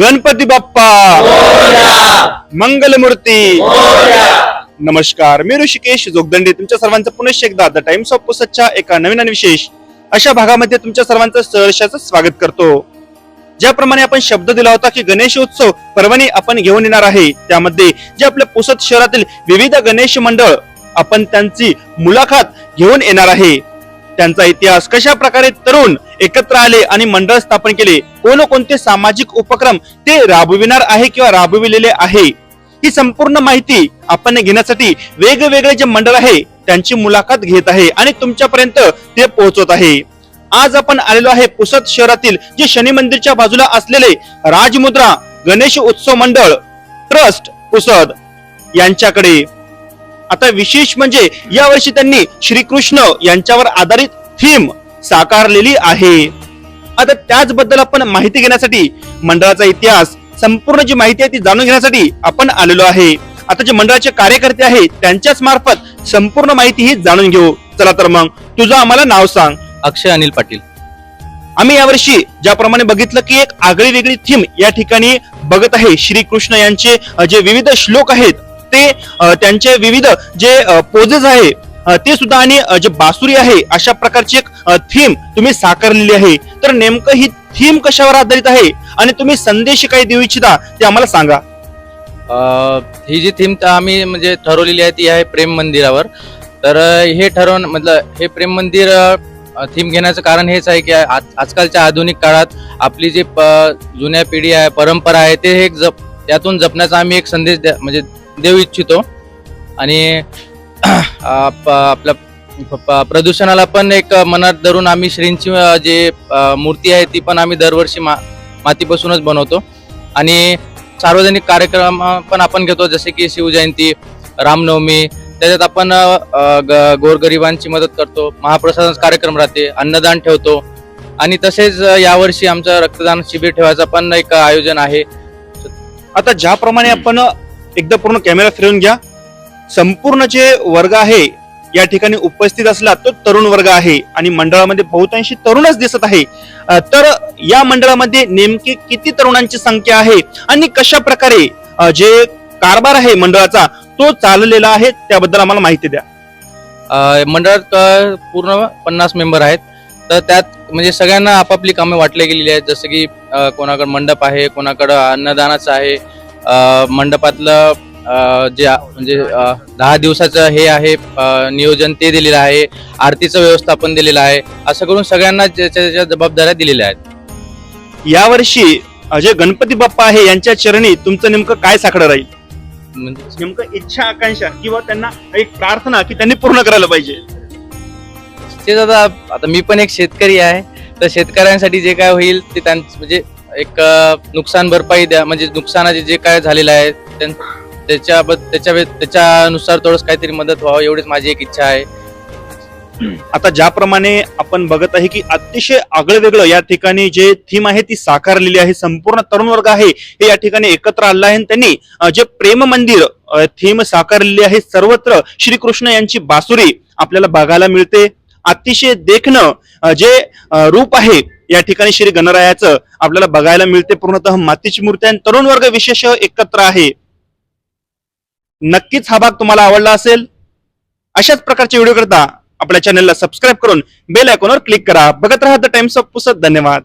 गणपती बाप्पा. मंगलमूर्ती. नमस्कार मी ऋषिकेश जोगदंडी. तुमच्या सर्वांचं पुनश्च एकदा द टाइम्स ऑफ पुसदच्या एका नवीन आणि विशेष अशा भागामध्ये तुमच्या सर्वांचं सहर्षाचं स्वागत करतो. ज्याप्रमाणे आपण शब्द दिला होता की गणेश उत्सव आपण घेऊन येणार आहे. त्यामध्ये जे आपल्या पुसत शहरातील विविध गणेश मंडळ आपण त्यांची मुलाखत घेऊन येणार आहे. त्यांचा इतिहास कशा प्रकारे तरुण एकत्र आले आणि मंडळ स्थापन केले? कोणकोणते सामाजिक उपक्रम ते राबविणार आहे किंवा राबविलेले आहे? ही संपूर्ण माहिती आपण घेण्यासाठी वेगवेगळे जे मंडळ आहे त्यांची मुलाखत घेत आहे आणि तुमच्यापर्यंत ते पोहोचवत आहे. आज आपण आलेलो आहे पुसद शहरातील जे शनी मंदिरच्या बाजूला असलेले राजमुद्रा गणेश उत्सव मंडळ ट्रस्ट पुसद यांच्याकडे. आता विशेष म्हणजे यावर्षी त्यांनी श्रीकृष्ण यांच्यावर आधारित थीम साकारलेली आहे. आता त्याचबद्दल आपण माहिती घेण्यासाठी मंडळाचा इतिहास संपूर्ण जी माहिती आहे ती जाणून घेण्यासाठी आपण आलेलो आहे. आता जे मंडळाचे कार्यकर्ते आहेत त्यांच्याच मार्फत संपूर्ण माहिती ही जाणून घेऊ. चला तर मग तुझं आम्हाला नाव सांग. अक्षय अनिल पाटील. आम्ही यावर्षी ज्याप्रमाणे बघितलं की एक आगळी वेगळी थीम या ठिकाणी बघत आहे श्रीकृष्ण यांचे जे विविध श्लोक आहेत ते त्यांचे विविध जे पोजेस आहे ते सुद्धा आणि जे बासुरी आहे अशा प्रकारची एक थीम तुम्ही साकारलेली आहे. तर नेमकं ही थीम कशावर आधारित आहे? आणि तुम्ही संदेश काही देऊ इच्छिता ते आम्हाला सांगा. ही जी थीम आम्ही म्हणजे ठरवलेली आहे ती आहे प्रेम मंदिरावर. तर हे ठरवून मतलब हे प्रेम मंदिर थीम घेण्याचं कारण हेच आहे की आज- आजकालच्या आधुनिक काळात आपली जी जुन्या पिढी आहे परंपरा आहे ते हे जप त्यातून जपण्याचा आम्ही एक संदेश द्या- म्हणजे देऊ इच्छितो. आणि आपलं आपल्या प्रदूषणाला पण एक मनात धरून आम्ही श्रींची जे मूर्ती आहे ती पण आम्ही दरवर्षी मा मातीपासूनच बनवतो. आणि सार्वजनिक कार्यक्रम पण आपण घेतो जसे की शिवजयंती रामनवमी त्याच्यात आपण ग- गोरगरिबांची मदत करतो महाप्रसाद कार्यक्रम राहते अन्नदान ठेवतो. आणि तसेच यावर्षी आमचं रक्तदान शिबिर ठेवायचं पण एक आयोजन आहे. आता ज्याप्रमाणे आपण एकदा पूर्ण कॅमेरा फिरवून घ्या. संपूर्ण जे वर्ग आहे या ठिकाणी उपस्थित असला तो तरुण वर्ग आहे आणि मंडळामध्ये बहुतांशी तरुणच दिसत आहे. तर या मंडळामध्ये नेमकी किती तरुणांची संख्या आहे आणि कशा प्रकारे जे कारभार आहे मंडळाचा तो चाललेला आहे त्याबद्दल आम्हाला माहिती द्या. मंडळात पूर्ण पन्नास मेंबर आहेत. तर त्यात म्हणजे सगळ्यांना आपापली कामे वाटली गेलेली आहेत. जसं की कोणाकडे कोणाकडं मंडप आहे कोणाकडं अन्नदानाचं आहे मंडपातलं जे म्हणजे दहा दिवसाचं हे आहे नियोजन ते दिलेलं आहे आरतीचं व्यवस्थापन दिलेलं आहे असं करून सगळ्यांना जबाबदाऱ्या दिलेल्या आहेत. यावर्षी जे गणपती बाप्पा आहे यांच्या चरणी तुमचं नेमकं काय साकडं राहील? म्हणजे? नेमकं इच्छा आकांक्षा किंवा त्यांना एक प्रार्थना की त्यांनी पूर्ण करायला पाहिजे? तेच आता आता मी पण एक शेतकरी आहे तर शेतकऱ्यांसाठी जे काय होईल ते त्यांचं म्हणजे एक नुकसान भरपाई द्या म्हणजे नुकसानाचे जे काय झालेलं आहे त्याच्या त्याच्या त्याच्यानुसार थोडंच काहीतरी मदत व्हावं एवढीच माझी एक इच्छा आहे. आता ज्याप्रमाणे आपण बघत आहे की अतिशय आगळं वेगळं या ठिकाणी जे थीम आहे ती साकारलेली आहे संपूर्ण तरुण वर्ग आहे हे या ठिकाणी एकत्र आलं आहे आणि त्यांनी जे प्रेम मंदिर थीम साकारलेली आहे सर्वत्र श्रीकृष्ण यांची बासुरी आपल्याला बघायला मिळते. अतिशय देखणं जे रूप आहे या ठिकाणी श्री गणरायाचं आपल्याला बघायला मिळते. पूर्णतः मातीची मूर्ती आणि तरुण वर्ग विशेष एकत्र आहे. नक्कीच हा भाग तुम्हाला आवडला असेल. अशाच प्रकारचे व्हिडिओ करता आपल्या चॅनलला सबस्क्राईब करून बेल आयकॉनवर क्लिक करा. बघत राहा द टाइम्स ऑफ पुसत धन्यवाद.